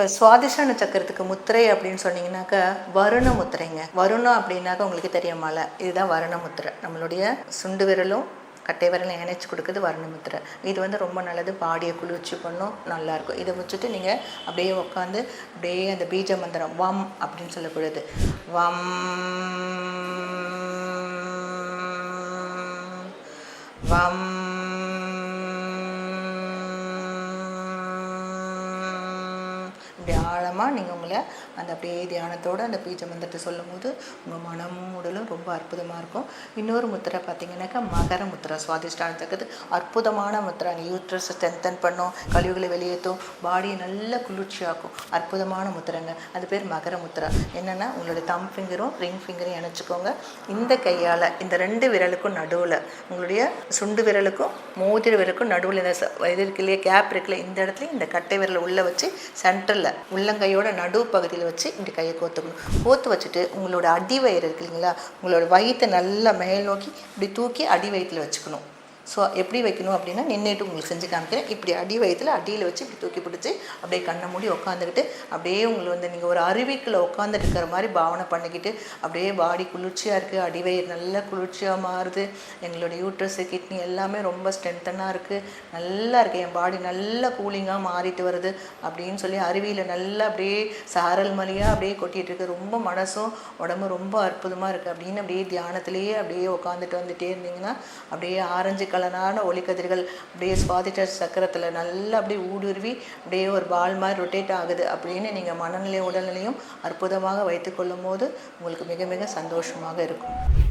இப்போ சுவாதிஷ்டான சக்கரத்துக்கு முத்திரை அப்படின்னு சொன்னீங்கன்னாக்கா வருண முத்திரைங்க. வருணம் அப்படின்னாக்கா உங்களுக்கு தெரியுமால? இதுதான் வருண முத்திரை. நம்மளுடைய சுண்டு விரலும் கட்டை விரலும் இணைச்சி கொடுக்குறது வருண முத்திரை. இது வந்து ரொம்ப நல்லது. பாடியை குளிர்ச்சி பண்ணும். நல்லாயிருக்கும் இதை வச்சுட்டு நீங்கள் அப்படியே உட்காந்து அப்படியே அந்த பீஜ மந்திரம் வம் அப்படின்னு சொல்லக்கூடாது. வம் வம் இப்படி ஆழமாக நீங்கள் உங்களை அந்த அப்படியே தியானத்தோடு அந்த பீஜ மந்திரத்தை சொல்லும்போது உங்கள் மனமும் உடலும் ரொம்ப அற்புதமாக இருக்கும். இன்னொரு முத்திரை பார்த்தீங்கன்னாக்கா மகர முத்திரை சுவாதிஷ்டானத்துக்கு அற்புதமான முத்திரை யூட்ரஸை ஸ்ட்ரென்தன் பண்ணும் கழிவுகளை வெளியேற்றும் பாடியை நல்ல குளிர்ச்சியாக்கும். அற்புதமான முத்திரைங்க. அது பேர் மகர முத்திரை. என்னென்னா உங்களுடைய தம் ஃபிங்கரும் ரிங் ஃபிங்கரும் இணைச்சிக்கோங்க. இந்த கையால் இந்த ரெண்டு விரலுக்கும் நடுவில் உங்களுடைய சுண்டு விரலுக்கும் மோதிர விரலுக்கும் நடுவில் இந்த இது இருக்கு இல்லையா கேப் இருக்குல்ல இந்த இடத்துல இந்த கட்டை விரலை உள்ளே வச்சு சென்டரில் உள்ளங்கையோட நடு பகுதியில் வச்சு இப்படி கையை கோத்துக்கணும் கோத்து வச்சுட்டு உங்களோட அடி வயிறு இருக்கு இல்லைங்களா? உங்களோட வயிற்றை நல்லா மேல் நோக்கி இப்படி தூக்கி அடி வயிற்றில் வச்சுக்கணும். ஸோ எப்படி வைக்கணும் அப்படின்னா நின்றுட்டு உங்களுக்கு செஞ்சு காமிக்கிறேன். இப்படி அடி வயிற்றுல அடியில் வச்சு இப்படி தூக்கி பிடிச்சி அப்படியே கண்ணை மூடி உட்காந்துக்கிட்டு அப்படியே உங்களை வந்து நீங்கள் ஒரு அருவிக்குள்ளே உட்காந்துட்டு இருக்கிற மாதிரி பாவனை பண்ணிக்கிட்டு அப்படியே பாடி குளிர்ச்சியாக இருக்குது அடி வயிறு நல்லா குளிர்ச்சியாக மாறுது எங்களோட யூட்ரஸ் கிட்னி எல்லாமே ரொம்ப ஸ்ட்ரென்த்தனாக இருக்குது நல்லா இருக்குது என் பாடி நல்லா கூலிங்காக மாறிட்டு வருது அப்படின்னு சொல்லி அருவியில் நல்லா அப்படியே சாரல் மலையாக அப்படியே கொட்டிகிட்டு இருக்கு. ரொம்ப மனசும் உடம்பு ரொம்ப அற்புதமாக இருக்குது அப்படின்னு அப்படியே தியானத்திலேயே அப்படியே உட்காந்துட்டு வந்துட்டே இருந்தீங்கன்னா அப்படியே ஆரஞ்சு கலர் கலரான ஒளிக்கதிர்கள் அப்படியே சுவாதிட்ட சக்கரத்தில் நல்லா அப்படியே ஊடுருவி அப்படியே ஒரு பால் மாதிரி ரொட்டேட் ஆகுது அப்படின்னு நீங்கள் மனநிலையும் உடல்நிலையும் அற்புதமாக வைத்துக்கொள்ளும் போது உங்களுக்கு மிக மிக சந்தோஷமாக இருக்கும்